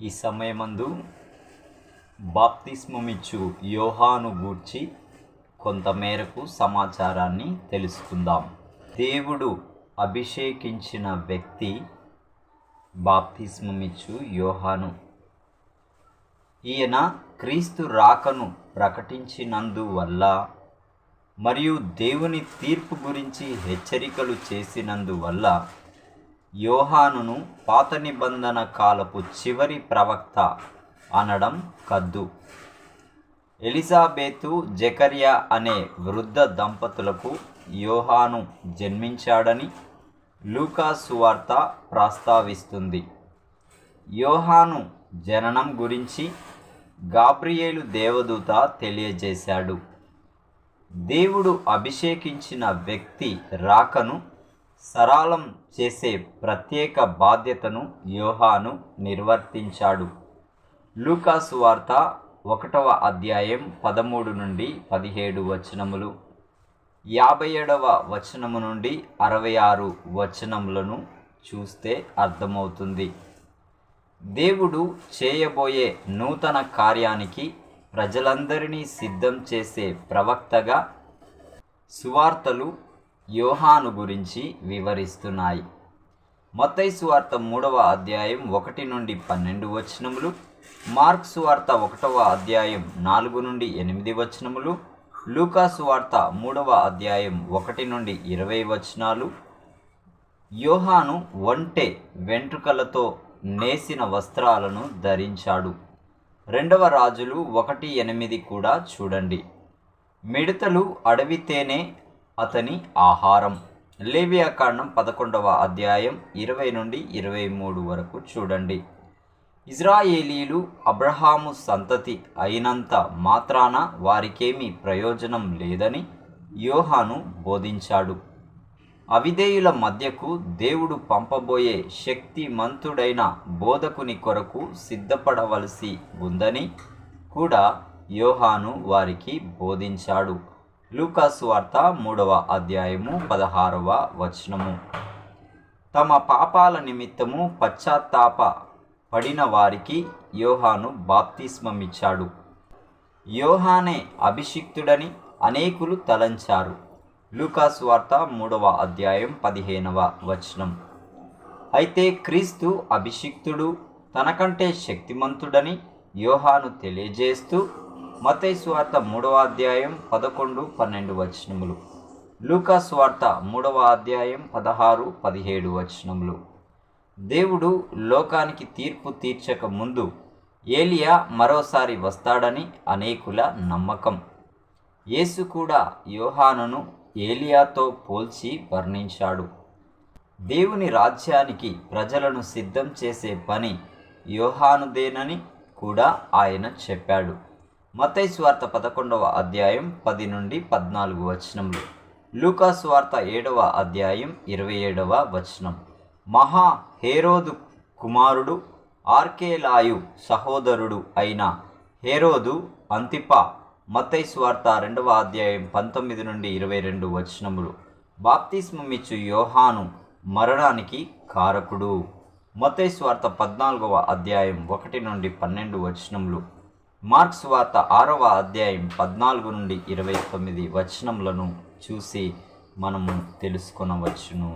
ఈ సమయమందు బాప్తిస్మమిచ్చు యోహాను గూర్చి కొంతమేరకు సమాచారాన్ని తెలుసుకుందాం. దేవుడు అభిషేకించిన వ్యక్తి బాప్తిస్మమిచ్చు యోహాను. ఈయన క్రీస్తు రాకను ప్రకటించినందువల్ల మరియు దేవుని తీర్పు గురించి హెచ్చరికలు చేసినందువల్ల యోహానును పాత నిబంధన కాలపు చివరి ప్రవక్త అనడం కద్దు. ఎలిజాబేతు జకర్యా అనే వృద్ధ దంపతులకు యోహాను జన్మించాడని లూకా సువార్త ప్రస్తావిస్తుంది. యోహాను జననం గురించి గాబ్రియేలు దేవదూత తెలియజేశాడు. దేవుడు అభిషేకించిన వ్యక్తి రాకను సరళం చేసే ప్రత్యేక బాధ్యతను యోహాను నిర్వర్తించాడు. లూకాసు వార్త ఒకటవ అధ్యాయం పదమూడు నుండి పదిహేడు వచనములు. యాభై ఏడవ వచనము నుండి అరవై ఆరు వచనములను చూస్తే అర్థమవుతుంది. దేవుడు చేయబోయే నూతన కార్యానికి ప్రజలందరినీ సిద్ధం చేసే ప్రవక్తగా సువార్తలు యోహాను గురించి వివరిస్తున్నాయి. మత్తయి సువార్త మూడవ అధ్యాయం ఒకటి నుండి పన్నెండు వచనములు మార్క్ సువార్త ఒకటవ అధ్యాయం నాలుగు నుండి ఎనిమిది వచనములు లూకా సువార్త మూడవ అధ్యాయం ఒకటి నుండి ఇరవై వచనాలు యోహాను ఒంటె వెంట్రుకలతో నేసిన వస్త్రాలను ధరించాడు. రెండవ రాజులు ఒకటి ఎనిమిది కూడా చూడండి. మిడతలు అడవితేనే అతని ఆహారం. లేవియాకాండం పదకొండవ అధ్యాయం ఇరవై నుండి ఇరవై మూడు వరకు చూడండి. ఇజ్రాయేలీలు అబ్రహాము సంతతి అయినంత మాత్రాన వారికేమీ ప్రయోజనం లేదని యోహాను బోధించాడు. అవిధేయుల మధ్యకు దేవుడు పంపబోయే శక్తిమంతుడైన బోధకుని కొరకు సిద్ధపడవలసి ఉందని కూడా యోహాను వారికి బోధించాడు. లూకాసు వార్త మూడవ అధ్యాయము పదహారవ వచనము. తమ పాపాల నిమిత్తము పశ్చాత్తాప పడిన వారికి యోహాను బాప్తిస్మమిచ్చాడు. యోహానే అభిషిక్తుడని అనేకులు తలంచారు. లూకాసు వార్త మూడవ అధ్యాయం పదిహేనవ వచనం. అయితే క్రీస్తు అభిషిక్తుడు తనకంటే శక్తిమంతుడని యోహాను తెలియజేస్తూ మతయి స్వార్త మూడవ అధ్యాయం పదకొండు పన్నెండు వచనములు. లూకా స్వార్త మూడవ అధ్యాయం పదహారు పదిహేడు వచనములు. దేవుడు లోకానికి తీర్పు తీర్చక ముందు ఏలియా మరోసారి వస్తాడని అనేకుల నమ్మకం. యేసు కూడా యోహానును ఏలియాతో పోల్చి వర్ణించాడు. దేవుని రాజ్యానికి ప్రజలను సిద్ధం చేసే పని యోహానుదేనని కూడా ఆయన చెప్పాడు. మతై స్వార్త పదకొండవ అధ్యాయం పది నుండి పద్నాలుగు వచనములు. లూకా స్వార్త ఏడవ అధ్యాయం ఇరవై ఏడవ వచనం. మహా హేరోదు కుమారుడు ఆర్కేలాయు సహోదరుడు అయిన హేరోదు అంతిపా మత్తై స్వార్త రెండవ అధ్యాయం పంతొమ్మిది నుండి ఇరవై రెండు వచనములు. బాప్తిస్మమిచ్చు యోహాను మరణానికి కారకుడు. మత్తై స్వార్త పద్నాలుగవ అధ్యాయం ఒకటి నుండి పన్నెండు వచనములు. మార్క్స్ వార్త ఆరవ అధ్యాయం పద్నాలుగు నుండి ఇరవై తొమ్మిది వచనములను చూసి మనము తెలుసుకొనవచ్చును.